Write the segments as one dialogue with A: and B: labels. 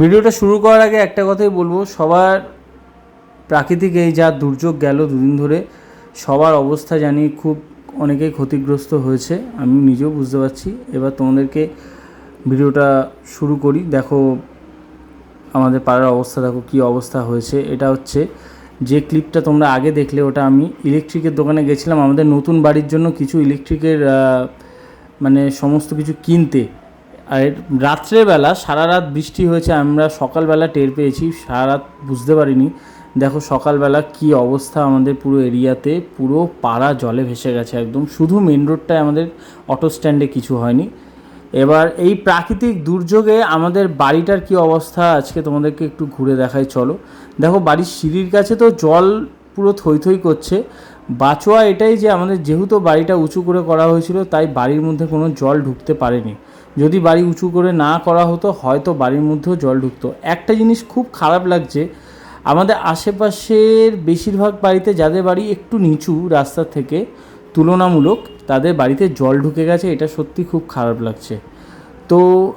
A: ভিডিওটা শুরু করার আগে একটা কথাই বলব, সবার প্রাকৃতিক এই যা দুর্যোগ গেল দুদিন ধরে, সবার অবস্থা জানি খুব অনেকেই ক্ষতিগ্রস্ত হয়েছে, আমি নিজেও বুঝতে পারছি। এবার তোমাদেরকে ভিডিওটা শুরু করি, দেখো আমাদের পাড়ার অবস্থা, দেখো কী অবস্থা হয়েছে। এটা হচ্ছে যে ক্লিপটা তোমরা আগে দেখলে, ওটা আমি ইলেকট্রিকের দোকানে গেছিলাম, আমাদের নতুন বাড়ির জন্য কিছু ইলেকট্রিকের মানে সমস্ত কিছু কিনতে। আর রাত্রেবেলা সারা রাত বৃষ্টি হয়েছে, আমরা সকালবেলা টের পেয়েছি সারা রাত বুঝতে পারিনি। দেখো সকালবেলা কি অবস্থা আমাদের পুরো এরিয়াতে, পুরো পাড়া জলে ভেসে গেছে একদম। শুধু মেন রোডটায় আমাদের অটো স্ট্যান্ডে কিছু হয়নি। এবার এই প্রাকৃতিক দুর্যোগে আমাদের বাড়িটার কি অবস্থা, আজকে তোমাদেরকে একটু ঘুরে দেখাই, চলো। দেখো বাড়ির সিঁড়ির কাছে তো জল পুরো থই থই করছে। বাঁচোয়া এটাই যে আমাদের যেহেতু বাড়িটা উঁচু করে করা হয়েছিল, তাই বাড়ির মধ্যে কোনো জল ঢুকতে পারেনি। যদি বাড়ি উঁচু করে না করা হতো, হয়তো বাড়ির মধ্যেও জল ঢুকতো। একটা জিনিস খুব খারাপ লাগছে, আমাদের আশেপাশের বেশিরভাগ বাড়িতে যাদের বাড়ি একটু নিচু রাস্তার থেকে তুলনামূলক, তাদের বাড়িতে জল ঢুকে গেছে, এটা সত্যি খুব খারাপ লাগছে। তো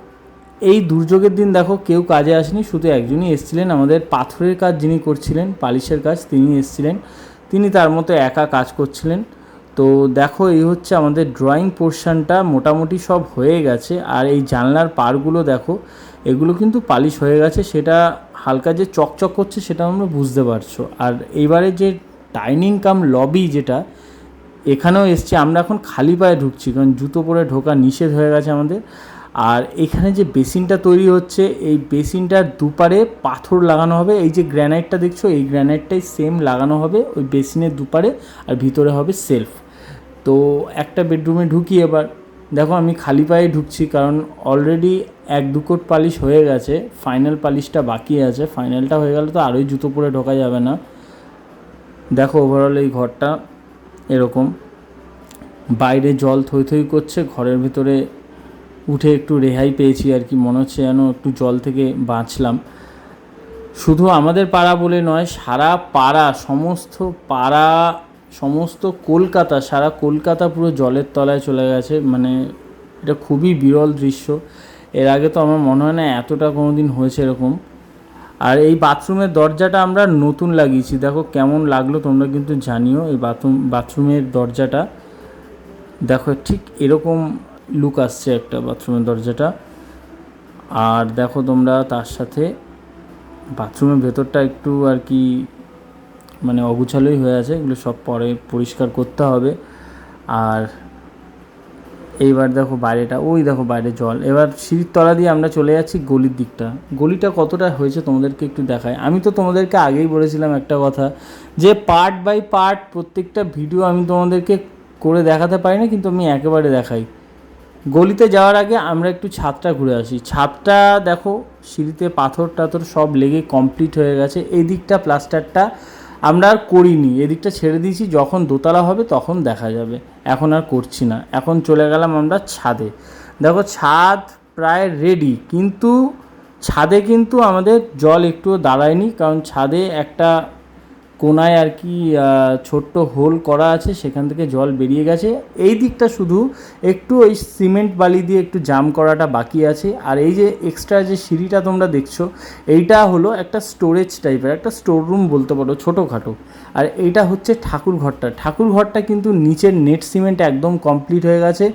A: এই দুর্যোগের দিন দেখো, কেউ কাজে আসেনি, শুধু একজনই এসেছিলেন। আমাদের পাথরের কাজ যিনি করছিলেন, পালিশের কাজ তিনি এসেছিলেন। তিনি তার মতো একা কাজ করছিলেন। তো দেখো, এই হচ্ছে আমাদের ড্রয়িং পোর্শনটা মোটামুটি সব হয়ে গেছে। আর এই জানলার পারগুলো দেখো, এগুলো কিন্তু পালিশ হয়ে গেছে। সেটা হালকা যে চকচক করছে, সেটা আমরা বুঝতে পারছ। আর এইবারে যে ডাইনিং কাম লবি যেটা, এখানেও এসছি। আমরা এখন খালি পায়ে ঢুকছি, কারণ জুতো পরে ঢোকা নিষেধ হয়ে গেছে আমাদের। আর এখানে যে বেসিনটা তৈরি হচ্ছে, এই বেসিনটার দুপারে পাথর লাগানো হবে। এই যে গ্র্যানাইটটা দেখছ, এই গ্র্যানাইটটাই সেম লাগানো হবে। ওই বেসিনের দুপারে, আর ভিতরে হবে সেলফ তো একটা বেডরুমে ঢুকি এবার। দেখো, আমি খালি পায়ে ঢুকছি কারণ অলরেডি এক দু কোট পালিশ হয়ে গেছে। ফাইনাল পালিশটা বাকি আছে। ফাইনালটা হয়ে গেলে তো আরোই জুতো পরে ঢোকা যাবে না। দেখো ওভারঅল এই ঘরটা এরকম। বাইরে জল থই থই করছে। ঘরের ভিতরে উঠে একটু রেহাই পেয়েছি আর কি। মনে হচ্ছে যেন একটু জল থেকে বাঁচলাম। শুধু আমাদের পাড়া বলে নয়, সারা পাড়া, সমস্ত পাড়া সমস্ত কলকাতা, সারা কলকাতা পুরো জলের তলায় চলে গেছে। মানে এটা খুবই বিরল দৃশ্য। এর আগে তো আমার মনে হয় না এতটা কোনো দিন হয়েছে এরকম। আর এই বাথরুমের দরজাটা আমরা নতুন লাগিয়েছি। দেখো কেমন লাগল, তোমরা কিন্তু জানিও এই বাথরুম, বাথরুমের দরজাটা। দেখো ঠিক এরকম লুক আসছে একটা বাথরুমের দরজাটা। আর দেখো তোমরা তার সাথে বাথরুমের ভেতরটা একটু আর কি মানে অগুছালোই হয়ে আছে, এগুলো সব পরে পরিষ্কার করতে হবে। আর এইবার দেখো বাইরেটা, ওই দেখো বাইরে জল। এবার সিঁড়ির তলা দিয়ে আমরা চলে যাচ্ছি গলির দিকটা। গলিটা কতটা হয়েছে তোমাদেরকে একটু দেখায় আমি তো তোমাদেরকে আগেই বলেছিলাম একটা কথা, যে পার্ট বাই পার্ট প্রত্যেকটা ভিডিও আমি তোমাদেরকে করে দেখাতে পারি না কিন্তু আমি একেবারে দেখাই। গলিতে যাওয়ার আগে আমরা একটু ছাদটা ঘুরে আসি। ছাদটা দেখো, সিঁড়িতে পাথর টাথর সব লেগে কমপ্লিট হয়ে গেছে। এই দিকটা প্লাস্টারটা আমরা আর করিনি, এদিকটা ছেড়ে দিয়েছি, যখন দোতলা হবে তখন দেখা যাবে। এখন আর করছি না। এখন চলে গেলাম আমরা ছাদে। দেখো, ছাদ প্রায় রেডি কিন্তু ছাদে কিন্তু আমাদের জল একটুও দাঁড়ায়নি, কারণ ছাদে একটা কোনায় আর কি ছোট্ট হোল করা আছে, সেখান থেকে জল বেরিয়ে গেছে। এই দিকটা শুধু একটু ওই সিমেন্ট বালি দিয়ে একটু জাম করাটা বাকি আছে। আর এই যে এক্সট্রা যে সিঁড়িটা তোমরা দেখছ, এইটা হলো একটা স্টোরেজ টাইপের একটা স্টোর রুম বলতে পারো, ছোটোখাটো। আর এইটা হচ্ছে ঠাকুর ঘরটা ঠাকুর ঘরটা কিন্তু নিচের নেট সিমেন্ট একদম কমপ্লিট হয়ে গেছে।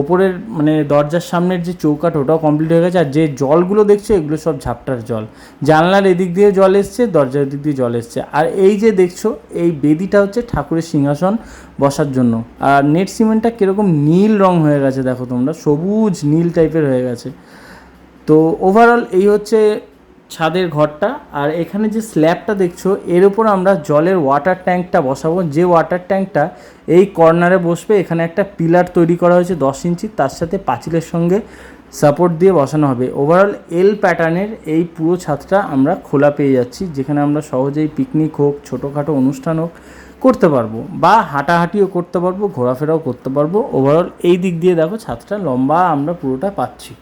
A: ওপরের মানে দরজার সামনের যে চৌকাট ওটাও কমপ্লিট হয়ে গেছে। আর যে জলগুলো দেখছ, এগুলো সব ঝাপটার জল। জানলার এদিক দিয়ে জল এসছে, দরজার দিক দিয়ে জল এসছে। আর এই যে দেখছ, এই বেদিটা হচ্ছে ঠাকুরের সিংহাসন বসার জন্য। আর নেট সিমেন্টটা কীরকম নীল রং হয়ে গেছে, দেখো তোমরা। সবুজ নীল টাইপের হয়ে গেছে। তো ওভারঅল এই হচ্ছে ছাদের ঘরটা, আর এখানে যে স্ল্যাবটা দেখছ, এর উপর আমরা জলের ওয়াটার ট্যাঙ্কটা বসাবো। যে ওয়াটার ট্যাঙ্কটা এই কর্নারে বসবে, এখানে একটা পিলার তৈরি করা হয়েছে দশ ইঞ্চি, তার সাথে পাঁচিলের সঙ্গে সাপোর্ট দিয়ে বসানো হবে। ওভারঅল এল প্যাটার্নের এই পুরো ছাদটা আমরা খোলা পেয়ে যাচ্ছি, যেখানে আমরা সহজেই পিকনিক হোক, ছোটোখাটো অনুষ্ঠান হোক করতে পারব, বা হাঁটাহাঁটিও করতে পারব, ঘোরাফেরাও করতে পারব। ওভারঅল এই দিক দিয়ে দেখো, ছাদটা লম্বা আমরা পুরোটা পাচ্ছি।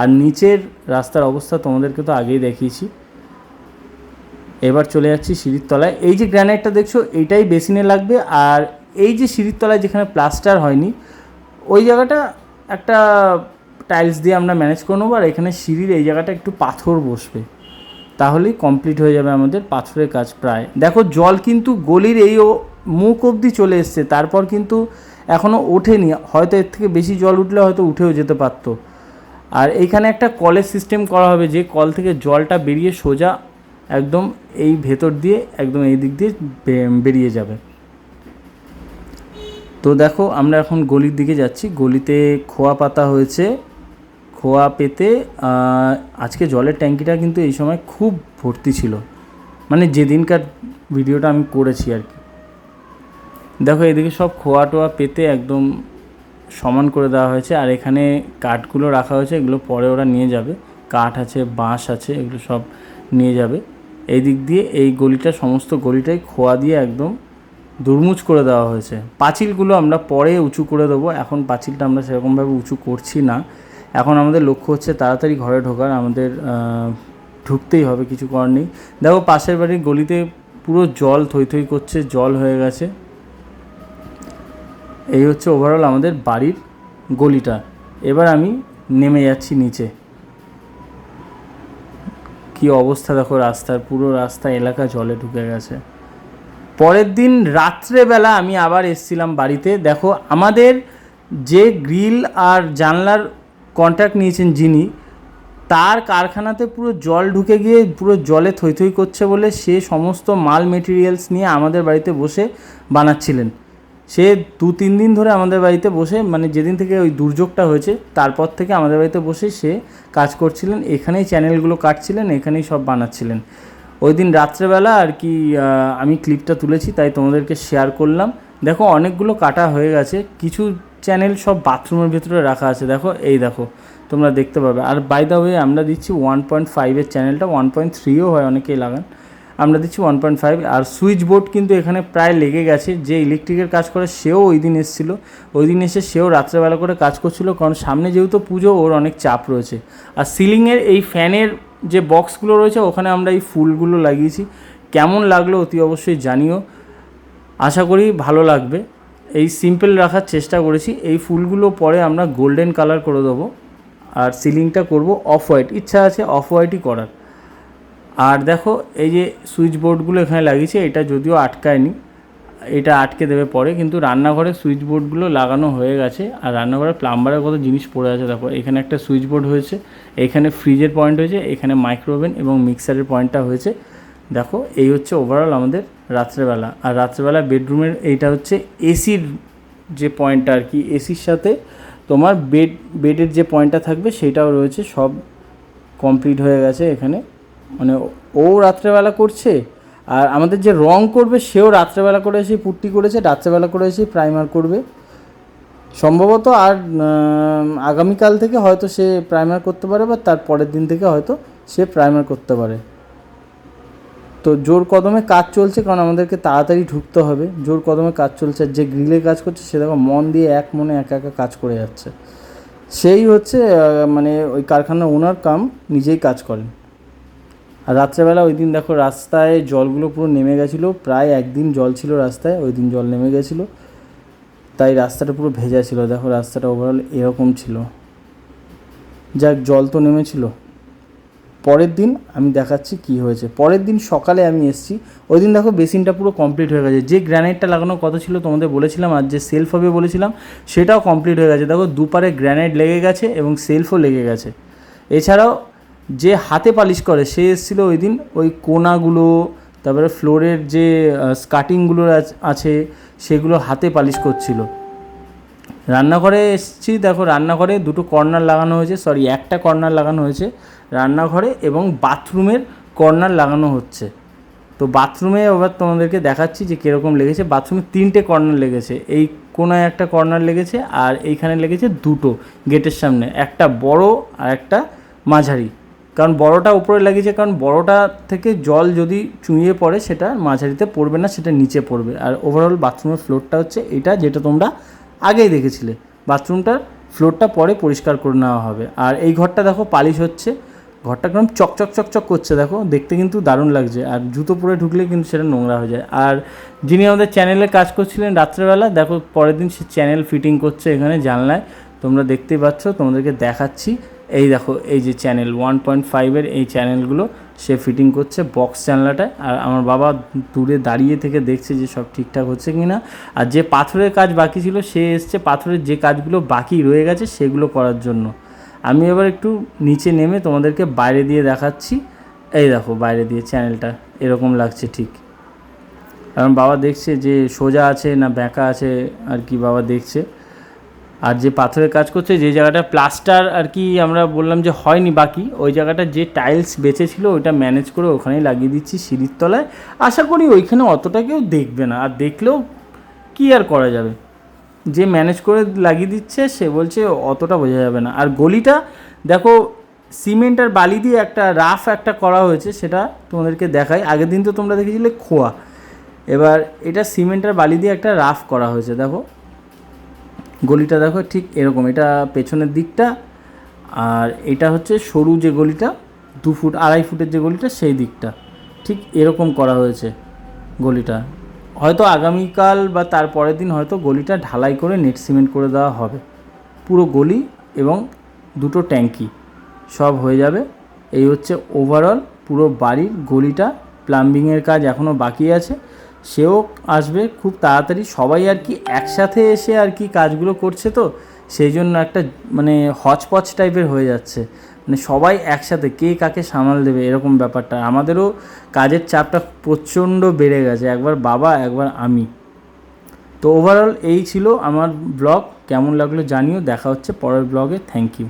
A: আর নিচের রাস্তার অবস্থা তোমাদেরকে তো আগেই দেখিয়েছি। এবার চলে যাচ্ছি সিঁড়ির তলায়। এই যে গ্রানাইটটা দেখছ এইটাই বেসিনে লাগবে। আর এই যে সিঁড়ির তলায় যেখানে প্লাস্টার হয়নি, ওই জায়গাটা একটা টাইলস দিয়ে আমরা ম্যানেজ করে নেব। আর এখানে সিঁড়ির এই জায়গাটা একটু পাথর বসবে। তাহলেই কমপ্লিট হয়ে যাবে আমাদের পাথরের কাজ প্রায়। দেখো, জল কিন্তু গলির এই মুখ অবধি চলে এসছে। তারপর কিন্তু এখনও ওঠেনি। হয়তো এর থেকে বেশি জল উঠলে হয়তো উঠেও যেতে পারতো। আর এইখানে একটা কলের সিস্টেম করা হবে যে কল থেকে জলটা বেরিয়ে সোজা একদম এই ভেতর দিয়ে একদম এই দিক দিয়ে বেরিয়ে যাবে। তো দেখো আমরা এখন গলির দিকে যাচ্ছি। গলিতে খোয়া পাতা হয়েছে। খোয়া পেতে আজকে জলের ট্যাঙ্কিটা কিন্তু এই সময় খুব ভর্তি ছিল। মানে যেদিনকার ভিডিওটা আমি করেছি আর কি। দেখো এদিকে সব খোয়া টোয়া পেতে একদম সমান করে দেওয়া হয়েছে আর এখানে কাঠগুলো রাখা হয়েছে, এগুলো পরে ওরা নিয়ে যাবে। কাঠ আছে, বাঁশ আছে, এগুলো সব নিয়ে যাবে। এই দিক দিয়ে এই গলিটা, সমস্ত গলিটাই খোয়া দিয়ে একদম দুর্মুচ করে দেওয়া হয়েছে। পাঁচিলগুলো আমরা পরে উঁচু করে দেবো। এখন পাঁচিলটা আমরা সেরকমভাবে উঁচু করছি না। এখন আমাদের লক্ষ্য হচ্ছে তাড়াতাড়ি ঘরে ঢোকার, আমাদের ঢুকতেই হবে, কিছু করার নেই। দেখো পাশের বাড়ির গলিতে পুরো জল থই থই করছে, জল হয়ে গেছে। এই হচ্ছে ওভারঅল আমাদের বাড়ির গলিটা। এবার আমি নেমে যাচ্ছি নিচে। কি অবস্থা দেখো রাস্তার, পুরো রাস্তা, এলাকা জলে ঢুকে গেছে। পরের দিন রাত্রেবেলা আমি আবার এসছিলাম বাড়িতে। দেখো আমাদের যে গ্রিল আর জানলার কন্ট্যাক্ট নিয়েছেন যিনি, তার কারখানাতে পুরো জল ঢুকে গিয়ে পুরো জলে থই থই করছে বলে সে সমস্ত মাল মেটেরিয়ালস নিয়ে আমাদের বাড়িতে বসে বানাচ্ছিলেন। সে দু, তিন দিন ধরে আমাদের বাড়িতে বসে মানে যেদিন থেকে ওই দুর্যোগটা হয়েছে, তারপর থেকে আমাদের বাড়িতে বসে সে কাজ করছিলেন। এখানেই চ্যানেলগুলো কাটছিলেন, এখানেই সব বানাচ্ছিলেন। ওই দিন রাত্রেবেলা আর কি আমি ক্লিপটা তুলেছি, তাই তোমাদেরকে শেয়ার করলাম। দেখো, অনেকগুলো কাটা হয়ে গেছে, কিছু চ্যানেল সব বাথরুমের ভিতরে রাখা আছে, দেখো, এই দেখো, তোমরা দেখতে পাবে। আর বাই দ্য ওয়ে আমরা দিচ্ছি ওয়ান পয়েন্ট ফাইভের চ্যানেলটা ওয়ান পয়েন্ট থ্রিও হয়, অনেকেই লাগান। আমরা দিচ্ছি ওয়ান পয়েন্ট ফাইভ আর সুইচ বোর্ড কিন্তু এখানে প্রায় লেগে গেছে। যে ইলেকট্রিকের কাজ করে, সেও ওই দিন এসেছিল। ওই দিন এসে সেও রাত্রেবেলা করে কাজ করছিল, কারণ সামনে যেহেতু পুজো, ওর অনেক চাপ রয়েছে। আর সিলিংয়ের এই ফ্যানের যে বক্সগুলো রয়েছে, ওখানে আমরা এই ফুলগুলো লাগিয়েছি। কেমন লাগল অতি অবশ্যই জানিও। আশা করি ভালো লাগবে। এই সিম্পল রাখার চেষ্টা করেছি। এই ফুলগুলো পরে আমরা গোল্ডেন কালার করে দেবো। আর সিলিংটা করব অফ হোয়াইট ইচ্ছা আছে অফ হোয়াইটই করার। আর দেখো, এই যে সুইচ বোর্ডগুলো এখানে লাগিয়েছে, এটা যদিও আটকায়নি, এটা আটকে দেবে পরে, কিন্তু রান্নাঘরে সুইচ বোর্ডগুলো লাগানো হয়ে গেছে, আর রান্নাঘরে প্লাম্বারের কত জিনিস পড়ে আছে, দেখো, এখানে একটা সুইচ বোর্ড হয়েছে, এখানে ফ্রিজের পয়েন্ট হয়েছে, এখানে মাইক্রোওভেন এবং মিক্সারের পয়েন্টটা হয়েছে। দেখো, এই হচ্ছে ওভারঅল আমাদের রাত্রেবেলা, আর রাত্রেবেলা বেডরুমের এইটা হচ্ছে এসির যে পয়েন্টটা আর কি এসির সাথে তোমার বেড বেডের যে পয়েন্টটা থাকবে, সেটাও রয়েছে, সব কমপ্লিট হয়ে গেছে এখানে। মানে ও রাত্রেবেলা করছে, আর আমাদের যে রং করবে সেও রাত্রেবেলা করে এসে পুট্টি করেছে, রাত্রেবেলা করে এসে প্রাইমার করবে। সম্ভবত আর আগামীকাল থেকে হয়তো সে প্রাইমার করতে পারে, বা তার পরের দিন থেকে হয়তো সে প্রাইমার করতে পারে। তো জোর কদমে কাজ চলছে, কারণ আমাদেরকে তাড়াতাড়ি ঢুকতে হবে। জোর কদমে কাজ চলছে, আর যে গ্রিলে কাজ করছে সে দেখো মন দিয়ে এক মনে একা একা কাজ করে যাচ্ছে। সেই হচ্ছে মানে ওই কারখানার ওনার কাম, নিজেই কাজ করেন। আর রাত্রেবেলা ওই দিন দেখো রাস্তায় জলগুলো পুরো নেমে গেছিল, প্রায় একদিন জল ছিল রাস্তায়, ওই দিন জল নেমে গেছিল। তাই রাস্তাটা পুরো ভেজা ছিল, দেখো রাস্তাটা ওভারঅল এরকম ছিল। যাক, জল তো নেমেছিল। পরের দিন আমি দেখাচ্ছি কি হয়েছে। পরের দিন সকালে আমি এসেছি, ওই দিন দেখো বেসিনটা পুরো কমপ্লিট হয়ে গেছে। যে গ্র্যানাইটটা লাগানোর কথা ছিল তোমাদের বলেছিলাম, আর যে সেলফ হবে বলেছিলাম, সেটাও কমপ্লিট হয়ে গেছে। দেখো দুপারে গ্র্যানাইট লেগে গেছে এবং সেলফও লেগে গেছে। এছাড়াও যে হাতে পালিশ করে, সে এসেছিল ওই দিন ওই কোনাগুলো, তারপরে ফ্লোরের যে স্কাটিংগুলো আছে সেগুলো হাতে পালিশ করছিল। রান্নাঘরে এসেছি, দেখো রান্নাঘরে দুটো কর্নার লাগানো হয়েছে সরি একটা কর্নার লাগানো হয়েছে রান্নাঘরে এবং বাথরুমের কর্নার লাগানো হচ্ছে। তো বাথরুমে এবার তোমাদেরকে দেখাচ্ছি যে কীরকম লেগেছে। বাথরুমে তিনটে কর্নার লেগেছে, এই কোনায় একটা কর্নার লেগেছে আর এইখানে লেগেছে দুটো গেটের সামনে, একটা বড় আর একটা মাঝারি। কারণ বড়টা উপরে লাগিয়েছে, কারণ বড়টা থেকে জল যদি চুঁইয়ে পড়ে সেটা মাঝারিতে পড়বে না, সেটা নিচে পড়বে। আর ওভারঅল বাথরুমের ফ্লোরটা হচ্ছে এটা যেটা তোমরা আগেই দেখেছিলে। বাথরুমটার ফ্লোরটা পরে পরিষ্কার করে নেওয়া হবে। আর এই ঘরটা দেখো পালিশ হচ্ছে। ঘরটা কেমন চকচক চকচক করছে দেখো। দেখতে কিন্তু দারুণ লাগছে। আর জুতো পরে ঢুকলে কিন্তু সেটা নোংরা হয়ে যায়। আর যিনি আমাদের চ্যানেলে কাজ করছিলেন রাত্রেবেলা, দেখো পরের দিন সে চ্যানেল ফিটিং করছে এখানে জানলায়। তোমরা দেখতেই পাচ্ছ, তোমাদেরকে দেখাচ্ছি। এই দেখো, এই যে চ্যানেল ওয়ান পয়েন্ট ফাইভের এই চ্যানেলগুলো সে ফিটিং করছে বক্স জানলাটায়। আর আমার বাবা দূরে দাঁড়িয়ে থেকে দেখছে যে সব ঠিকঠাক হচ্ছে কি না। আর যে পাথরের কাজ বাকি ছিল, সে এসছে পাথরের যে কাজগুলো বাকি রয়ে গেছে, সেগুলো করার জন্য। আমি এবার একটু নিচে নেমে তোমাদেরকে বাইরে দিয়ে দেখাচ্ছি। এই দেখো, বাইরে দিয়ে চ্যানেলটা এরকম লাগছে ঠিক। কারণ বাবা দেখছে যে সোজা আছে না ব্যাঁকা আছে, আর কি বাবা দেখছে। আর যে পাথরের কাজ করছে, যে জায়গাটা প্লাস্টার আর কি আমরা বললাম যে হয়নি বাকি, ওই জায়গাটা যে টাইলস বেঁচে ছিল ওইটা ম্যানেজ করে ওখানেই লাগিয়ে দিচ্ছি সিঁড়ির তলায়। আশা করি ওইখানে অতটা কেউ দেখবে না। আর দেখলেও কি আর করা যাবে? যে ম্যানেজ করে লাগিয়ে দিচ্ছে, সে বলছে অতটা বোঝা যাবে না। আর গলিটা, দেখো সিমেন্ট আর বালি দিয়ে একটা রাফ একটা করা হয়েছে, সেটা তোমাদেরকে দেখাই। আগের দিন তো তোমরা দেখেছিলে খোয়া। এবার এটা সিমেন্ট আর বালি দিয়ে একটা রাফ করা হয়েছে, দেখো। গলিটা দেখো ঠিক এরকম, এটা পেছনের দিকটা, আর এটা হচ্ছে সরু যে গলিটা, দু ফুট, আড়াই ফুটের যে গলিটা, সেই দিকটা। ঠিক এরকম করা হয়েছে গলিটা। হয়তো আগামীকাল বা তার পরের দিন হয়তো গলিটা ঢালাই করে নেট সিমেন্ট করে দেওয়া হবে। পুরো গলি এবং দুটো ট্যাঙ্কি সব হয়ে যাবে। এই হচ্ছে ওভারঅল পুরো বাড়ির গলিটা প্লাম্বিংয়ের কাজ এখনও বাকি আছে। সেও আসবে খুব তাড়াতাড়ি। সবাই আর কি একসাথে এসে আর কি কাজগুলো করছে তো, সেই জন্য একটা মানে হচপচ টাইপের হয়ে যাচ্ছে। মানে সবাই একসাথে, কে কাকে সামাল দেবে এরকম ব্যাপারটা। আমাদেরও কাজের চাপটা প্রচণ্ড বেড়ে গেছে, একবার বাবা, একবার আমি। তো ওভারঅল এই ছিল আমার ব্লগ কেমন লাগল জানিও, দেখা হচ্ছে পরের ব্লগে থ্যাংক ইউ